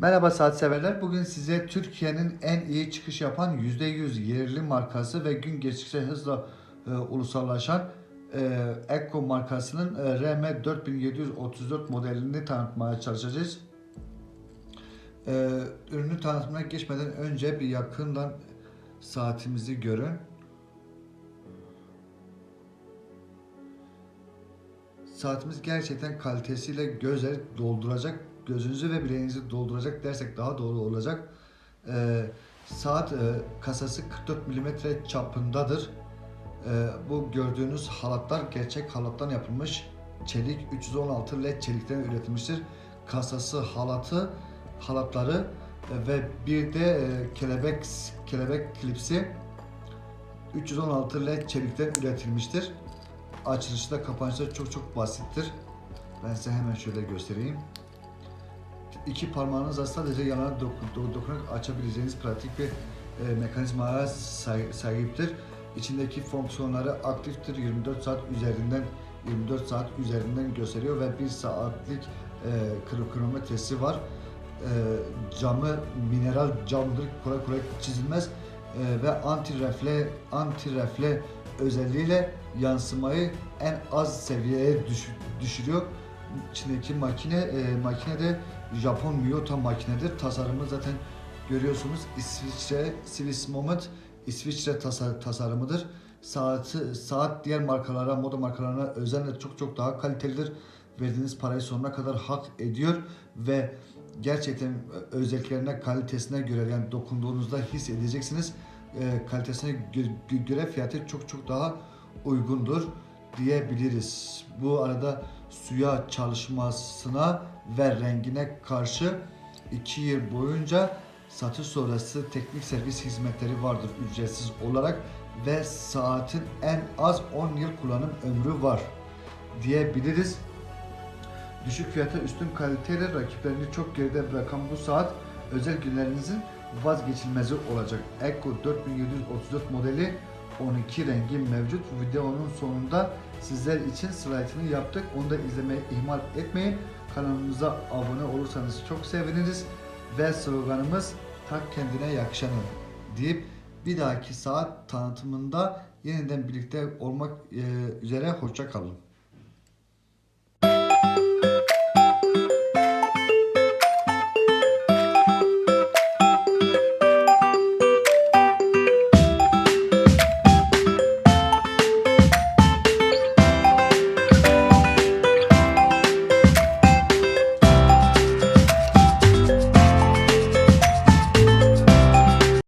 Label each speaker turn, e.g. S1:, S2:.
S1: Merhaba saat severler. Bugün size Türkiye'nin en iyi çıkış yapan %100 yerli markası ve gün geçtikçe hızla e, ulusallaşan e, Eko markasının e, RM 4734 modelini tanıtmaya çalışacağız. E, ürünü tanıtmaya geçmeden önce bir yakından saatimizi görün. Saatimiz gerçekten kalitesiyle gözleri dolduracak, gözünüzü ve bileğinizi dolduracak dersek daha doğru olacak. Ee, saat e, kasası 44 mm çapındadır. Ee, bu gördüğünüz halatlar gerçek halattan yapılmış. Çelik 316 led çelikten üretilmiştir. Kasası, halatı, halatları e, ve bir de e, kelebek kelebek klipsi 316 led çelikten üretilmiştir. Kapanışı da çok çok basittir. Ben size hemen şöyle göstereyim. İki parmağınızla sadece yanına doku- do- dokunarak açabileceğiniz pratik bir e, mekanizmaya sahiptir. İçindeki fonksiyonları aktiftir. 24 saat üzerinden 24 saat üzerinden gösteriyor ve 1 saatlik e, kro- kronometresi var. E, camı mineral camdır. Kolay kolay çizilmez. E, ve anti refle anti refle özelliğiyle yansımayı en az seviyeye düş- düşürüyor. İçindeki makine e, makine de Japon Miyota makinedir. Tasarımı zaten görüyorsunuz. İsviçre Swiss Moment İsviçre tasa- tasarımıdır. Saati saat diğer markalara, moda markalarına özenle çok çok daha kalitelidir. Verdiğiniz parayı sonuna kadar hak ediyor ve gerçekten özelliklerine, kalitesine göre yani dokunduğunuzda hissedeceksiniz. E, kalitesine gö- gö- göre fiyatı çok çok daha uygundur diyebiliriz. Bu arada suya çalışmasına ve rengine karşı 2 yıl boyunca satış sonrası teknik servis hizmetleri vardır ücretsiz olarak ve saatin en az 10 yıl kullanım ömrü var diyebiliriz. Düşük fiyata üstün kaliteyle rakiplerini çok geride bırakan bu saat özel günlerinizin vazgeçilmezi olacak. Eko 4734 modeli 12 rengi mevcut. Videonun sonunda sizler için slaytını yaptık. Onu da izlemeyi ihmal etmeyin. Kanalımıza abone olursanız çok seviniriz. Ve sloganımız tak kendine yakışanı deyip bir dahaki saat tanıtımında yeniden birlikte olmak e, üzere hoşça kalın.